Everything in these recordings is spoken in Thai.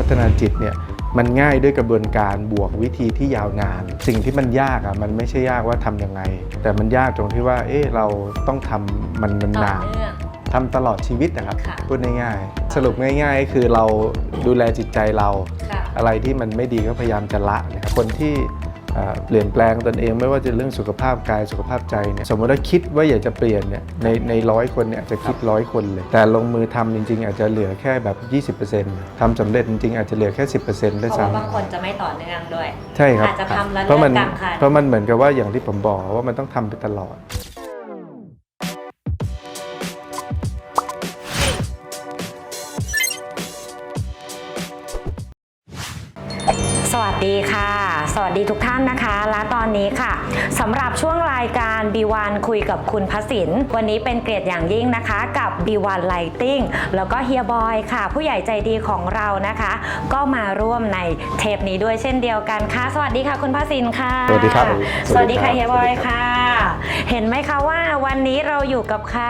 พัฒนาจิตเนี่ยมันง่ายด้วยกระบวนการบวกวิธีที่ยาวนาน สิ่งที่มันยากอะมันไม่ใช่ยากว่าทำยังไง แต่มันยากตรงที่ว่าเอ๊ะเราต้องทำมันต่อนานเนื่องๆทำตลอดชีวิตนะครับค่ะพูดง่ายๆ สรุปง่ายๆก็คือเราดูแลจิตใจเราค่ะอะไรที่มันไม่ดีก็พยายามจะละนะครับคนที่ เอ่อเปลี่ยนแปลงตนเองไม่ว่าจะเรื่องสุขภาพกายสุขภาพใจเนี่ยสมมติว่าคิดว่าอยากจะเปลี่ยนเนี่ยในในร้อยคนเนี่ยอาจจะคิดร้อยคนเลย แต่ลงมือทำจริง ๆ อาจจะเหลือแค่แบบ 20%ทำสำเร็จจริงๆอาจจะเหลือแค่ 10%ด้วยเพราะว่าบางซ้ำคนจะไม่ต่อเนื่องด้วย ใช่ครับอาจจะทำแล้วเพราะมันเลิกกลางคันเพราะมันเหมือนกับว่าอย่างที่ผมบอกว่ามันต้องทำไปตลอดสวัสดีค่ะ สวัสดีทุกท่าน นะคะและตอนนี้ค่ะสำหรับช่วงรายการ B1 คุยกับคุณพระสินวันนี้เป็นเกียรติอย่างยิ่งนะคะ กับ B1 Lighting แล้วก็เฮียบอยค่ะ ผู้ใหญ่ใจดีของเรานะคะ ก็มาร่วมในเทปนี้ด้วยเช่นเดียวกันค่ะ สวัสดีค่ะคุณพระสินค่ะสวัสดีครับสวัสดีค่ะสวัสดีครับเฮียบอยค่ะ เห็นไหมคะว่าวันนี้เราอยู่กับใคร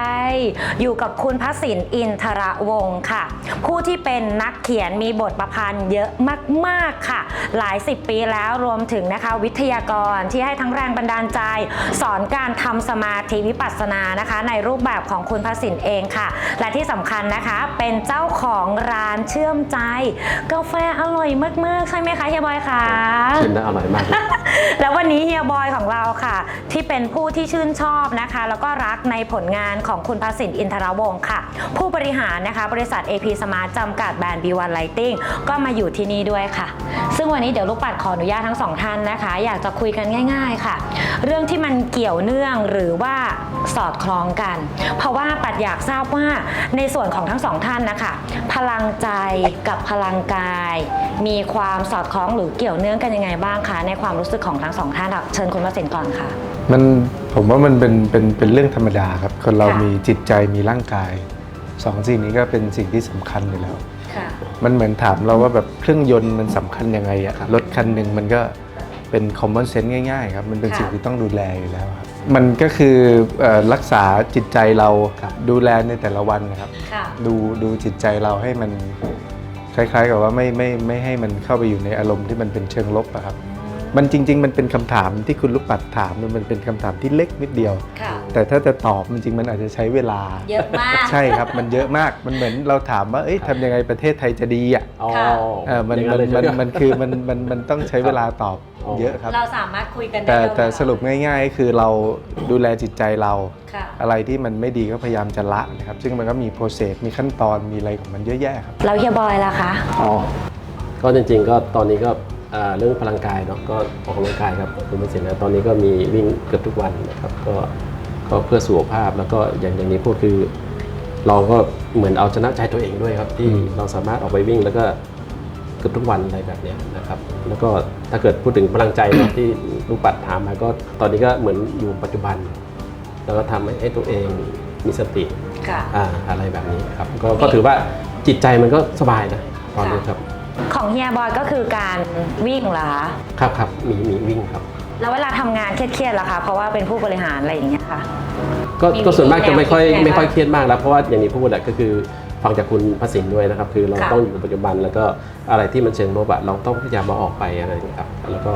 อยู่กับคุณพระสินอินทระวงศ์ค่ะ ผู้ที่เป็นนักเขียนมีบทประพันธ์เยอะมาก ๆค่ะ หลายสิบปีแล้วรวมถึงนะคะวิทยากรที่ให้ทั้งแรงบันดาลใจ สอนการทำสมาธิวิปัสสนานะคะ ในรูปแบบของคุณพระสินเองค่ะ และที่สำคัญนะคะเป็นเจ้าของร้านเชื่อมใจ กาแฟอร่อยมากๆ ใช่ไหมคะเฮียบอยคะชิมได้อร่อยมากเลยแล้ววันนี้เฮียบอยของเราค่ะ ที่เป็นผู้ที่ชื่นชอบนะคะ แล้วก็รักในผลงานของคุณพระสินอินทรวงศ์ค่ะ ผู้บริหารนะคะ บริษัท AP Smart จำกัดแบรนด์ B1 Lighting ก็มาอยู่ที่นี่ด้วยค่ะ ซึ่งวันนี้เดี๋ยวลูกปัดขออนุญาตทั้งสองท่านนะคะ อยากจะคุยกันง่ายๆค่ะ เรื่องที่มันเกี่ยวเนื่องหรือว่าสอดคล้องกัน เพราะว่าปัดอยากทราบว่าในส่วนของทั้งสองท่านนะคะพลังใจกับพลังกาย มีความสอดคล้องหรือเกี่ยวเนื่องกันยังไงบ้างคะในความรู้สึกของทั้งสองท่านอะเชิญคุณมาสินก่อนค่ะ มันผมว่ามันเป็นเป็นเป็นเรื่องธรรมดาครับ คนเราค่ะ มีจิตใจมีร่างกายสองสิ่งนี้ก็เป็นสิ่งที่สำคัญอยู่แล้ว ค่ะ มันเหมือนถามเราว่าแบบเครื่องยนต์มันสำคัญยังไงอะรถคันหนึ่งมันก็ เป็น common sense ง่ายๆครับมันเป็นค่ะสิ่งที่ต้องดูแลอยู่แล้วครับมันก็คือเอ่อรักษาจิตใจเราครับดูแลในแต่ละวันนะครับค่ะดูดูจิตใจเราให้มันคล้าย ๆ กับว่าไม่ไม่ไม่ให้มันเข้าไปอยู่ในอารมณ์ที่มันเป็นเชิงลบอะครับมันจริง ๆ มันเป็นคำถามที่คุณลูกปัดถามมันเป็นคำถามที่เล็กนิดเดียวค่ะแต่ถ้าจะตอบมันจริงมันอาจจะใช้เวลา เยอะมาก ใช่ครับ มันเยอะมาก มันเหมือนเราถามว่า เอ้ยทำยังไงประเทศไทยจะดีอะ อ๋อค่ะเออมันอย่างมันเลยมันใช่ไหมันคือมันมันมันต้องใช้เวลาตอบอ๋อ เยอะครับ เราสามารถคุยกันได้แต่เลยแต่สรุปง่ายๆก็คือเราดูแลจิตใจเรา ค่ะ อะไรที่มันไม่ดีก็พยายามจะละนะครับ ซึ่งมันก็มีโปรเซสมีขั้นตอนมีอะไรของมันเยอะแยะครับ แล้วเฮียบอยล่ะคะ อ๋อ ก็จริงๆก็ตอนนี้ก็อ่าเรื่องพลังกายเนาะก็ออกกำลังกายครับคุณเป็นสินนะตอนนี้ก็มีวิ่งเกือบทุกวันนะครับก็ก็เพื่อสุขภาพแล้วก็อย่างอย่างนี้พูดคือ เราก็เหมือนเอาชนะใจตัวเองด้วยครับที่อืมเราสามารถออกไปวิ่งแล้วก็ เกือบทุกวันอะไรแบบเนี้ยนะครับ แล้วก็ถ้าเกิดพูดถึงพลังใจเนาะที่ลูกปัดถามมาก็ตอนนี้ก็เหมือนอยู่ปัจจุบัน แล้วก็ทำให้ให้ตัวเองมีสติค่ะอ่าอะไรแบบนี้ครับก็ก็ถือว่าจิตใจมันก็สบายนะตอนนี้ครับ ของเฮียบอยก็คือการวิ่งเหรอคะครับครับมีมีวิ่งครับ แล้วเวลาทำงานเครียดๆล่ะคะเพราะว่าเป็นผู้บริหารอะไรอย่างเงี้ยค่ะก็มีก็ส่วนมากจะไม่ค่อยแนวคิดไงไม่ค่อยเครียดมากแล้วเพราะว่าอย่างนี้พูดอะก็คือ ฟังจากคุณพระสินด้วยนะครับ คือเราค่ะต้องอยู่กับปัจจุบันแล้วก็อะไรที่มันเชิงลบอะเราต้องพยายามมาออกไปอะไรอย่างเงี้ยครับ แล้วก็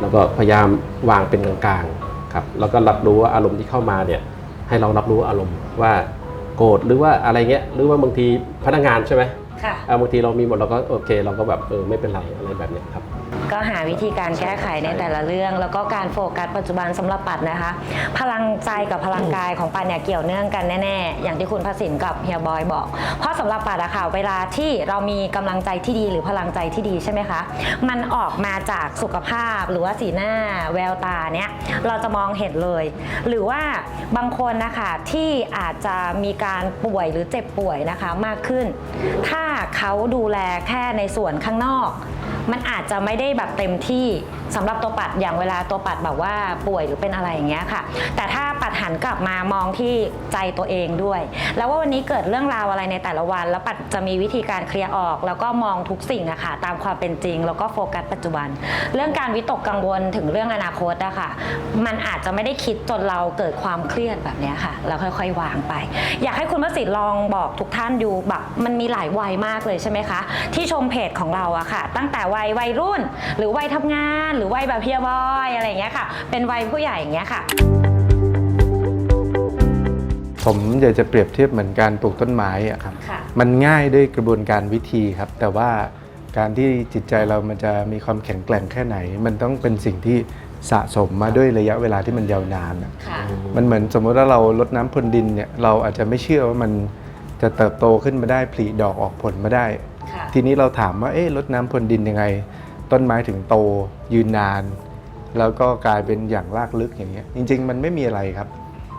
แล้วก็พยายามวางเป็นกลางๆครับแล้วก็รับรู้ว่าอารมณ์ที่เข้ามาเนี่ยให้เรารับรู้อารมณ์ว่าโกรธหรือว่าอะไรเงี้ยหรือว่าบางทีพนักงานใช่ไหม ค่ะ อ่าบางทีเรามีหมดเราก็โอเค เราก็แบบเออไม่เป็นไรอะไรแบบเนี้ยครับ ก็หาวิธีการแก้ไขในแต่ละเรื่อง แล้วก็การโฟกัสปัจจุบันสำหรับปัดนะคะ พลังใจกับพลังกายของปัดเนี่ยเกี่ยวเนื่องกันแน่ๆ อย่างที่คุณพระสินกับเฮียบอยบอก เพราะสำหรับปัดอะค่ะเวลาที่เรามีกำลังใจที่ดีหรือพลังใจที่ดีใช่ไหมคะ มันออกมาจากสุขภาพหรือว่าสีหน้าแววตาเนี่ยเราจะมองเห็นเลย หรือว่าบางคนนะคะที่อาจจะมีการป่วยหรือเจ็บป่วยนะคะมากขึ้น ถ้าเขาดูแลแค่ในส่วนข้างนอก มันอาจจะไม่ได้แบบเต็มที่สำหรับตัวปัดอย่างเวลาตัวปัดแบบว่าป่วยหรือเป็นอะไรอย่างเงี้ยค่ะ แต่ถ้าปัดหันกลับมามองที่ใจตัวเองด้วย แล้วว่าวันนี้เกิดเรื่องราวอะไรในแต่ละวัน แล้วปัดจะมีวิธีการเคลียร์ออก แล้วก็มองทุกสิ่งอะค่ะตามความเป็นจริง แล้วก็โฟกัสปัจจุบัน เรื่องการวิตกกังวลถึงเรื่องอนาคตอะค่ะ มันอาจจะไม่ได้คิดจนเราเกิดความเครียดแบบเนี้ยค่ะแล้วค่อยๆวางไป อยากให้คุณพระสิทธิ์ลองบอกทุกท่านดูแบบมันมีหลายวัยมากเลยใช่ไหมคะ ที่ชมเพจของเราอะค่ะ ตั้งแต่วยวัยรุ่น หรือวัยทำงาน หรือวัยแบบเฮียบอยอะไรอย่างเงี้ยค่ะ เป็นวัยผู้ใหญ่อย่างเงี้ยค่ะ ผมอยากจะเปรียบเทียบเหมือนการปลูกต้นไม้อะค่ะ มันง่ายด้วยกระบวนการวิธีครับ แต่ว่าการที่จิตใจเรามันจะมีความแข็งแกร่งแค่ไหน มันต้องเป็นสิ่งที่สะสมมาด้วยระยะเวลาที่มันยาวนานอะ ค่ะ มันเหมือนสมมติว่าเราลดน้ำพรวนดินเนี่ยเราอาจจะไม่เชื่อว่ามันจะเติบโตขึ้นมาได้ผลิดอกออกผลมาได้ค่ะ ทีนี้เราถามว่าเอ๊ะลดน้ำพรวนดินยังไง ต้นไม้ถึงโตยืนนาน แล้วก็กลายเป็นอย่างรากลึกอย่างเงี้ยจริง ๆ มันไม่มีอะไรครับ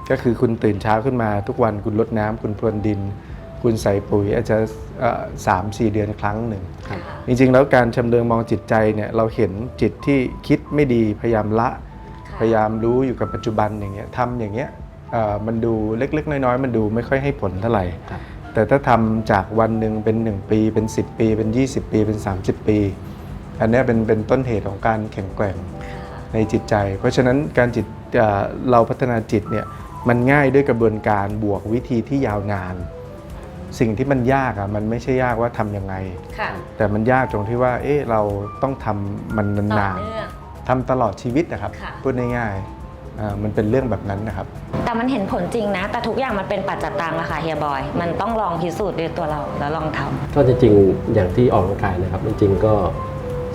ก็คือคุณตื่นเช้าขึ้นมาทุกวันคุณรดน้ำคุณพรวนดิน คุณใส่ปุ๋ยอาจจะเอ่อสามสี่เดือนครั้งหนึ่งจริง ๆ แล้วการชำเลืองมองจิตใจเนี่ยเราเห็นจิตที่คิดไม่ดีพยายามละพยายามรู้อยู่กับปัจจุบันอย่างเงี้ยทำอย่างเงี้ยเอ่อมันดูเล็กๆ น้อยๆ มันดูไม่ค่อยให้ผลเท่าไหร่ครับ แต่ถ้าทำจากวันหนึ่งเป็น 1 ปีเป็น 10 ปี เป็น 20 ปี เป็น 30 ปี อันเนี้ยเป็นเป็นต้นเหตุของการแข็งแกร่งในจิตใจ เพราะฉะนั้นการจิตเอ่อเราพัฒนาจิตเนี่ยมันง่ายด้วยกระบวนการบวกวิธีที่ยาวนาน สิ่งที่มันยากอะมันไม่ใช่ยากว่าทำยังไงค่ะแต่มันยากตรงที่ว่าเอ๊ะเราต้องทำมันต่อนานเนื่องๆทำตลอดชีวิตนะครับค่ะพูดง่ายๆอ่า มันเป็นเรื่องแบบนั้นนะครับ แต่มันเห็นผลจริงนะ แต่ทุกอย่างมันเป็นปัจจัตตังอะค่ะเฮียบอย มันต้องลองพิสูจน์ด้วยตัวเราแล้วลองทำก็จริงๆอย่างที่ออกกำลังกายนะครับ จริงๆก็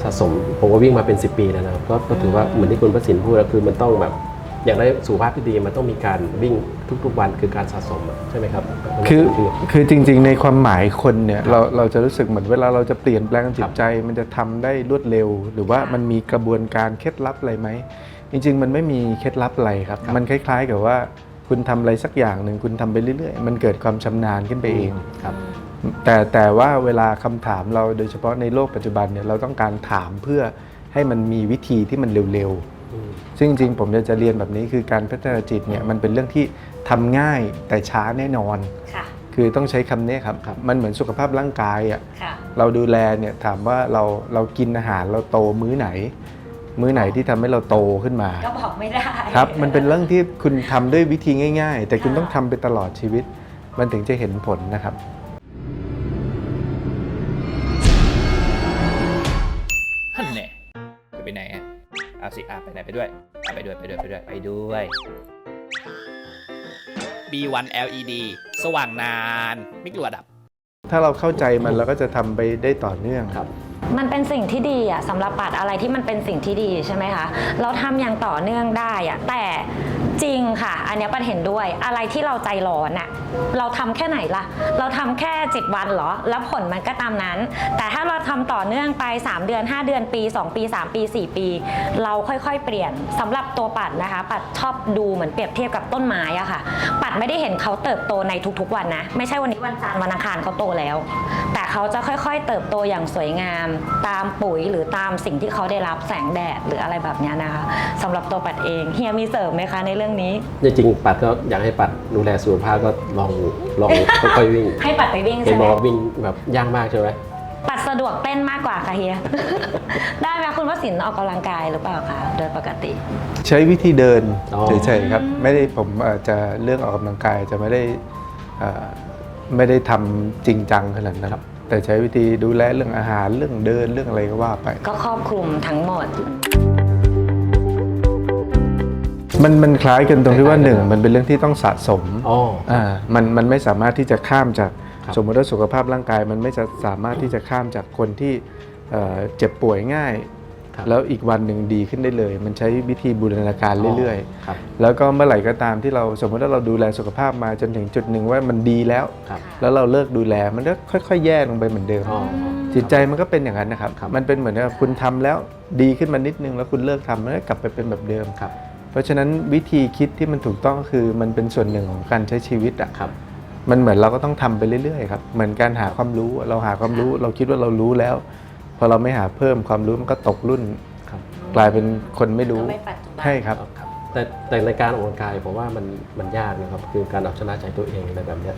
สะสมผมว่าวิ่งมาเป็น 10 ปีแล้วนะครับก็ก็ถือว่าเหมือนที่คุณประสินพูดแล้วคือมันต้องแบบอย่างได้สุขภาพที่ดีมันต้องมีการวิ่งทุกๆวันคือการสะสมอะใช่ไหมครับคือคือจริง ๆ ในความหมายคนเนี่ยเราเราจะรู้สึกเหมือนเวลาเราจะเปลี่ยนแปลงจิตใจ มันจะทำได้รวดเร็ว หรือว่ามันมีกระบวนการเคล็ดลับอะไรไหม จริง ๆ มันไม่มีเคล็ดลับอะไรครับ มันคล้าย ๆ กับว่า คุณทำอะไรสักอย่างหนึ่งคุณทำไปเรื่อยๆ มันเกิดความชำนาญขึ้นไปเอง ครับ แต่แต่ว่าเวลาคำถามเราโดยเฉพาะในโลกปัจจุบันเนี่ยเราต้องการถามเพื่อให้มันมีวิธีที่มันเร็วๆ ซึ่งจริงๆ ผมจะเรียนแบบนี้คือการพัฒนาจิตเนี่ยมันเป็นเรื่องที่ทำง่ายแต่ช้าแน่นอน ค่ะ คือต้องใช้คำนี้ครับ มันเหมือนสุขภาพร่างกายอะ ค่ะ เราดูแลเนี่ยถามว่าเราเรากินอาหารเราโตมื้อไหน มื้อไหนที่ทำให้เราโตขึ้นมา ก็บอกไม่ได้ครับ มันเป็นเรื่องที่คุณทำด้วยวิธีง่าย ๆ แต่คุณค่ะต้องทำไปตลอดชีวิต มันถึงจะเห็นผลนะครับฮันแน่จะไปไหนอะเอาสิอะไปไหนไปด้วยอะไปด้วยไปด้วยไปด้วยไปด้วย B1 LED สว่างนาน ไม่กลัวดับ ถ้าเราเข้าใจมันเราก็จะทำไปได้ต่อเนื่องครับ มันเป็นสิ่งที่ดีอะสำหรับปัดอะไรที่มันเป็นสิ่งที่ดีใช่ไหมคะ เราทำอย่างต่อเนื่องได้อะแต่ จริงค่ะ อันนี้ปัดเห็นด้วย อะไรที่เราใจร้อนอะเราทำแค่ไหนล่ะ เราทำแค่จิตวันเหรอ แล้วผลมันก็ตามนั้น แต่ถ้าเราทำต่อเนื่องไป 3 เดือน 5 เดือนปี 2 ปี 3 ปี 4 ปี เราค่อยๆ เปลี่ยนสำหรับตัวปัดนะคะ ปัดชอบดูเหมือนเปรียบเทียบกับต้นไม้อะค่ะ ปัดไม่ได้เห็นเขาเติบโตในทุกๆวันนะ ไม่ใช่วันนี้วันจันทร์วันอังคารเขาโตแล้ว แต่เขาจะค่อยๆ เติบโตอย่างสวยงาม ตามปุ๋ยหรือตามสิ่งที่เขาได้รับแสงแดดหรืออะไรแบบนี้นะคะสำหรับตัวปัดเองเฮียมีเสริมไหมคะในเรื่องนี้ จริงๆปัดก็อยากให้ปัดดูแลสุขภาพก็ลองลองค่อยๆวิ่งให้ปัดไปวิ่งเห็ใช่นไหบมอกว่าวิ่งแบบยากมากใช่ไหมปัดสะดวกเต้นมากกว่าค่ะเฮีย ได้ไหมคุณวสินออกกำลังกายหรือเปล่าคะโดยปกติ ใช้วิธีเดินอ๋อ เฉยๆครับไม่ได้ผมเอ่อจะเรื่องออกกำลังกายจะไม่ได้เอ่อไม่ได้ทำจริงจังขนาดนั้นครับแต่ใช้วิธีดูแลเรื่องอาหารเรื่องเดินเรื่องอะไรก็ว่าไป ก็ครอบคลุมทั้งหมด มันมันคล้ายกันตรงที่ว่าหนึ่งมันเป็นเรื่องที่ต้องสะสมอ๋ออ่ามันมันไม่สามารถที่จะข้ามจากครับสมมติว่าสุขภาพร่างกาย มันไม่จะสามารถที่จะข้ามจากคนที่เอ่อเจ็บป่วยง่ายครับแล้วอีกวันหนึ่งดีขึ้นได้เลย มันใช้วิธีบูรณาการเรื่อยๆครับๆแล้วก็เมื่อไหร่ก็ตามที่เราสมมติว่าเราดูแลสุขภาพมาจนถึงจุดหนึ่งว่ามันดีแล้วครับแล้วเราเลิกดูแลมันก็ค่อย ๆ แย่ลงไปเหมือนเดิมอ๋อจิตใจมันก็เป็นอย่างนั้นนะครับครับมันเป็นเหมือนกับคุณทำแล้วดีขึ้นมานิดนึงแล้วคุณเลิกทำมันก็กลับไปเป็นแบบเดิมครับ เพราะฉะนั้นวิธีคิดที่มันถูกต้องก็คือมันเป็นส่วนหนึ่งของการใช้ชีวิตอะครับ มันเหมือนเราก็ต้องทำไปเรื่อยๆครับเหมือนการหาความรู้เราหาความรู้ เราคิดว่าเรารู้แล้วพพอเราไม่หาเพิ่มความรู้มันก็ตกรุ่นครับกลายเป็นคนไม่รู้ก็ไม่ปัจจุบันใช่ครับครับ แต่แต่ในการออกกำลังกายผมว่ามันมันยากนะครับ คือการเอาชนะใจตัวเองอะไรแบบเนี้ย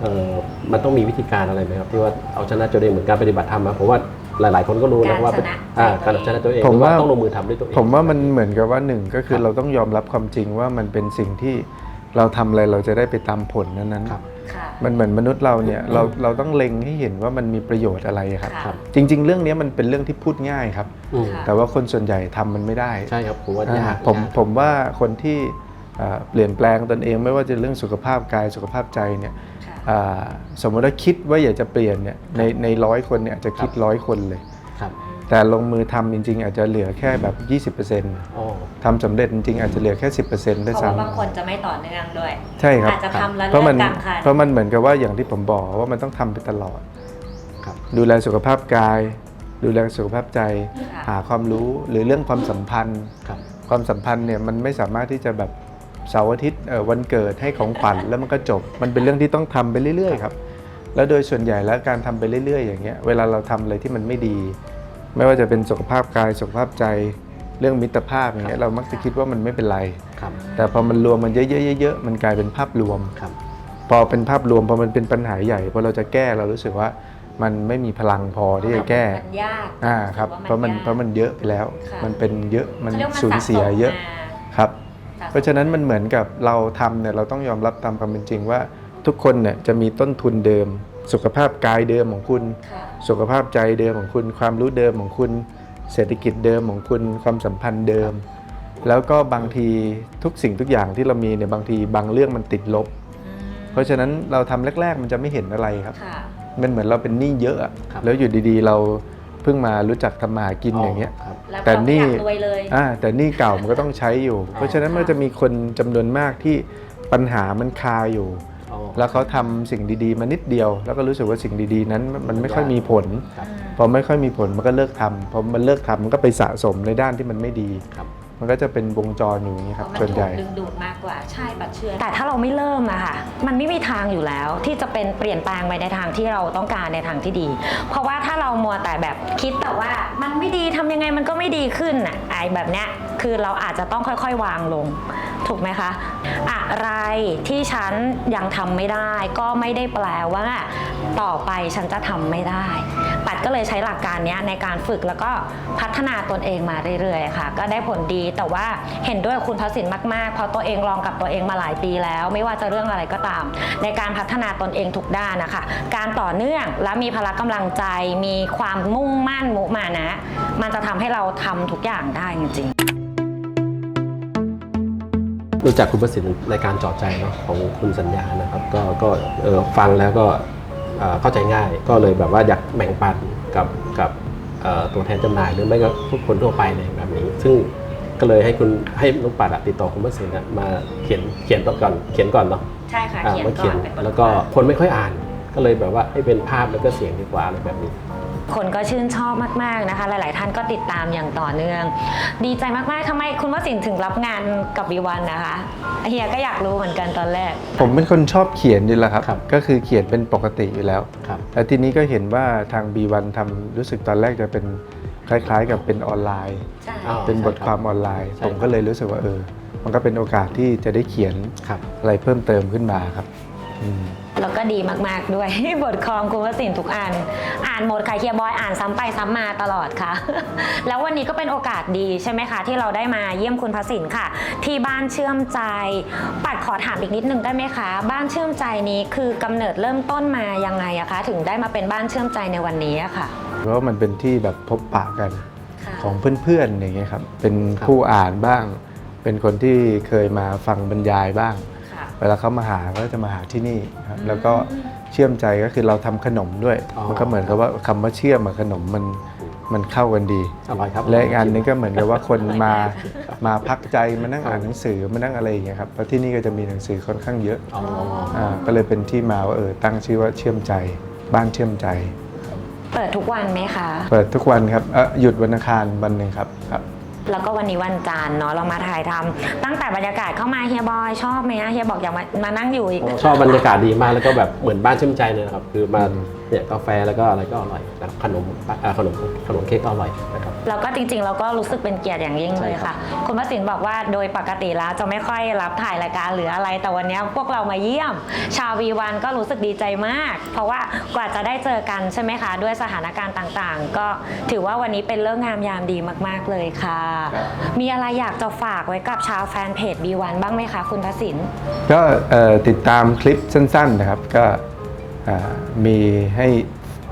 เออมันต้องมีวิธีการอะไรไหมครับที่ว่าเอาชนะตัวเองเหมือนการปฏิบัติธรรมนะผมว่า หลาย ๆ คนก็รู้นะว่าเป็นอ่าการเอาชนะตัวเองผมว่าต้องลงมือทำด้วยตัวเองผมว่ามันเหมือนกับว่าหนึ่งก็คือครับเราต้องยอมรับความจริงว่ามันเป็นสิ่งที่เราทำอะไรเราจะได้ไปตามผลนั้นๆครับค่ะมันเหมือนมนุษย์เราเนี่ยเราเราต้องเล็งให้เห็นว่ามันมีประโยชน์อะไรครับค่ะครับจริง ๆ เรื่องนี้มันเป็นเรื่องที่พูดง่ายครับอืมค่ะแต่ว่าคนส่วนใหญ่ทำมันไม่ได้ใช่ครับผมว่ายากอ่าผมยากผมว่าคนที่อ่าเปลี่ยนแปลงตนเองไม่ว่าจะเรื่องสุขภาพกายสุขภาพใจเนี่ยค่ะอ่า สมมติว่าคิดว่าอยากจะเปลี่ยนเนี่ยในในร้อยคนเนี่ยอาจจะคิดร้อยคนเลยครับแต่ลงมือทำจริง ๆ อาจจะเหลือแค่แบบ 20%อ๋อทำสำเร็จจริงๆอาจจะเหลือแค่ 10%ด้วยเพราะว่าบางซ้ำคนจะไม่ต่อเนื่องด้วย ใช่ครับอาจจะทำแล้วเพราะเลิมักนกลางคันเพราะมันเหมือนกับว่าอย่างที่ผมบอกว่ามันต้องทำไปตลอดครับดูแลสุขภาพกาย ดูแลสุขภาพใจค่ะหาความรู้หรือเรื่องความสัมพันธ์ครับความสัมพันธ์เนี่ยมันไม่สามารถที่จะแบบ เสาร์อาทิตย์เอ่อวันเกิดให้ของขวัญแล้วมันก็จบ มันเป็นเรื่องที่ต้องทำไปเรื่อยๆครับแล้วโดยส่วนใหญ่แล้วการทำไปเรื่อย ๆ อย่างเงี้ยเวลาเราทำอะไรที่มันไม่ดี ไม่ว่าจะเป็นสุขภาพกายสุขภาพใจเรื่องมิตรภาพอย่างเงี้ยเรามักจะคิดว่ามันไม่เป็นไรครับแต่พอมันรวมมันเยอะๆเยอะๆมันกลายเป็นภาพรวมครับพอเป็นภาพรวมพอมันเป็นปัญหาใหญ่พอเราจะแก้เรารู้สึกว่ามันไม่มีพลังพอที่จะแก้มันยากอ่าครับเพราะมันยกเพราะมันเยอะไปแล้วค่ะมันเป็นเยอะมันขารีกว่าสูญเสียเยอะสสมครับสสม เพราะฉะนั้นมันเหมือนกับเราทำเนี่ยเราต้องยอมรับตามความเป็นจริงว่า ทุกคนเนี่ยจะมีต้นทุนเดิม สุขภาพกายเดิมของคุณค่ะสุขภาพใจเดิมของคุณ ความรู้เดิมของคุณ เศรษฐกิจเดิมของคุณ ความสัมพันธ์เดิม แล้วก็บางทีทุกสิ่งทุกอย่างที่เรามีเนี่ยบางทีบางเรื่องมันติดลบอืมเพราะฉะนั้นเราทำแรก ๆ มันจะไม่เห็นอะไรครับค่ะมันเหมือนเราเป็นหนี้เยอะอะครับแล้วอยู่ดีๆ เรา เพิ่งมารู้จักทำมาหากินอย่างเงี้ย ครับ แล้วแต่ก็ไม่นี่อยากรวยเลย อ่าแต่หนี่เก่ามันก็ต้องใช้อยู่ เพราะฉะนั้นมันก็จะมีคนจำนวนมากที่ปัญหามันคาอยู่ อ๋อแล้วเขาทำสิ่งดีๆมานิดเดียว แล้วก็รู้สึกว่าสิ่งดีๆ นั้นมันไม่ค่อยมีผล ครับ พอไม่ค่อยมีผลมันก็เลิกทำพอมันเลิกทำมันก็ไปสะสมในด้านที่มันไม่ดี ครับ มันก็จะเป็นวงจรอยู่อย่างนี้ครับเพราะส่วนมันใหถูญ่กดึงดูดมากกว่าใช่ปัดเชื่อแต่ถ้าเราไม่เริ่มอะค่ะมันไม่มีทางอยู่แล้ว ที่จะเป็นเปลี่ยนแปลงไปในทางที่เราต้องการในทางที่ดี เพราะว่าถ้าเรามัวแต่แบบคิดแต่ว่ามันไม่ดีทำยังไงมันก็ไม่ดีขึ้นอะไอ้แบบเนี้ยคือเราอาจจะต้องค่อยๆ วางลง ถูกไหมคะ อะไรที่ฉันยังทำไม่ได้ ก็ไม่ได้แปลว่า ต่อไปฉันจะทำไม่ได้ปัด ก็เลยใช้หลักการนี้ในการฝึกแล้วก็พัฒนาตนเองมาเรื่อยๆค่ะ ก็ได้ผลดีแต่ว่าเห็นด้วยคุณพระสินมากๆ เพราะตัวเองลองกับตัวเองมาหลายปีแล้ว ไม่ว่าจะเรื่องอะไรก็ตาม ในการพัฒนาตนเองทุกด้านนะคะ การต่อเนื่องและมีพละกำลังใจ มีความมุ่งมั่นมุมานะ มันจะทำให้เราทำทุกอย่างได้จริงๆรู้จักคุณประสิทธิ์ในการจาะใจเนาะของคุณสัญญานะครับ ก็ก็ฟังแล้วก็เข้าใจง่าย ก็เลยแบบว่าอยากแบ่งปัน กับกับเอ่อตัวแทนจำหน่ายหรือไม่ก็ทุกคนทั่วไปในแบบนี้ ซึ่งก็เลยให้คุณให้ลุงปัดอะติดต่อคุณประสิทธิ์อะมาเขียนเขียนก่อนเขียนก่อนเนาะใช่ค่ะอ่าเขียนมาก่เขีอยนนเป็นบทแล้วก็ความคนไม่ค่อยอ่าน ก็เลยแบบว่าให้เป็นภาพแล้วก็เสียงดีกว่าอะไรแบบนี้ คนก็ชื่นชอบมากๆนะคะ หลาย ๆ ท่านก็ติดตามอย่างต่อเนื่อง ดีใจมากๆทำไมคุณวสินทร์ถึงรับงานกับวีวันนะคะเฮียก็อยากรู้เหมือนกันตอนแรก ผมเป็นคนชอบเขียนนี่แหละครับ ครับก็คือเขียนเป็นปกติอยู่แล้ว ครับ แล้วทีนี้ก็เห็นว่าทาง B1 ทำรู้สึกตอนแรกจะเป็นคล้ายๆ กับเป็นออนไลน์ ใช่อ้าวเป็นบทความออนไลน์ ใช่ผมก็เลยรู้สึกว่าเออ มันก็เป็นโอกาสที่จะได้เขียนครับ อะไรเพิ่มเติมขึ้นมาครับอืม แล้วก็ดีมากๆด้วย บทความคุณวสินทร์ทุกอัน อ่านหมดค่ะเฮียบอยอ่านซ้ำไปซ้ำมาตลอดค่ะ แล้ววันนี้ก็เป็นโอกาสดีใช่ไหมคะ ที่เราได้มาเยี่ยมคุณพระสินค่ะ ที่บ้านเชื่อมใจ ปัดขอถามอีกนิดนึงได้ไหมคะ บ้านเชื่อมใจนี้คือกำเนิดเริ่มต้นมายังไงอะคะ ถึงได้มาเป็นบ้านเชื่อมใจในวันนี้อะค่ะเพราะว่ามันเป็นที่แบบพบปะกันค่ะของเพื่อนๆอย่างเงี้ยครับเป็นครับผู้อ่านบ้าง เป็นคนที่เคยมาฟังบรรยายบ้างค่ะเวลาเขามาหาก็จะมาหาที่นี่ครับแล้วก็เชื่อมใจก็คือเราทำขนมด้วยอ๋อมันก็เหมือนกับว่าคำว่าเชื่อมกับขนมมันมันเข้ากันดีอร่อยครับและอีกอันหนึงก็เหมือนกับว่าคนมาครับมาพักใจมานั่งอ่านหนังสือมานั่งอะไรอย่างเงี้ยครับเพราะที่นี่ก็จะมีหนังสือค่อนข้างเยอะอ๋ออ่าก็เลยเป็นที่มาว่าเออตั้งชื่อว่าเชื่อมใจ บ้านเชื่อมใจ เปิดทุกวันไหมคะ เปิดทุกวันครับเอ่อหยุดวันอังคารวันหนึ่งครับครับ แล้วก็วันนี้วันจันทร์เนาะเรามาถ่ายทำตั้งแต่บรรยากาศเข้ามาเฮียบอยชอบไหมอะเฮียบอกอยากมามานั่งอยู่อีก ชอบบรรยากาศดีมากแล้วก็แบบเหมือนบ้านชื่นใจเลยนะครับ คือมาเนี่ยกาแฟแล้วก็อะไรก็อร่อยนะขนมอ่าขนมขนมเค้กก็อร่อย แล้วก็จริงๆ เราก็รู้สึกเป็นเกียรติอย่างยิ่งเลยค่ะ คุณพระสินบอกว่าโดยปกติแล้วจะไม่ค่อยรับถ่ายรายการหรืออะไร แต่วันนี้พวกเรามาเยี่ยม ชาววีวันก็รู้สึกดีใจมาก เพราะว่ากว่าจะได้เจอกันใช่ไหมคะ ด้วยสถานการณ์ต่างๆ ก็ถือว่าวันนี้เป็นเรื่องงามยามดีมากๆเลยค่ะ มีอะไรอยากจะฝากไว้กับชาวแฟนเพจวีวันบ้างไหมคะ คุณพระสินก็เอ่อติดตามคลิปสั้นๆนะครับก็เอ่อมีให้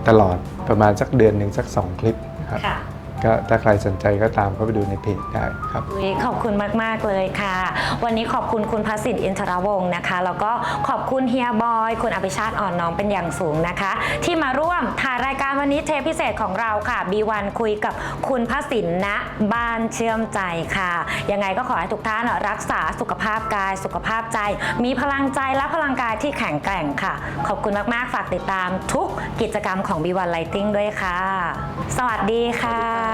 ตลอดประมาณสักเดือนหนึ่งสัก2คลิปนะครับค่ะ ก็ถ้าใครสนใจก็ตามเข้าไปดูในเพจได้ครับคุยขอบคุณมาก ๆ เลยค่ะ วันนี้ขอบคุณคุณพัสินอินทรวงศ์นะคะ แล้วก็ขอบคุณเฮียบอย คุณอภิชาติอ่อนน้อมเป็นอย่างสูงนะคะ ที่มาร่วมถ่ายรายการวันนี้เทปพิเศษของเราค่ะ B1 คุยกับคุณพัสินณบ้านเชื่อมใจค่ะ ยังไงก็ขอให้ทุกท่านรักษาสุขภาพกาย สุขภาพใจ มีพลังใจและพลังกายที่แข็งแกร่งค่ะ ขอบคุณมาก ๆ ฝากติดตามทุกกิจกรรมของ B1 Lighting ด้วยค่ะ สวัสดีค่ะ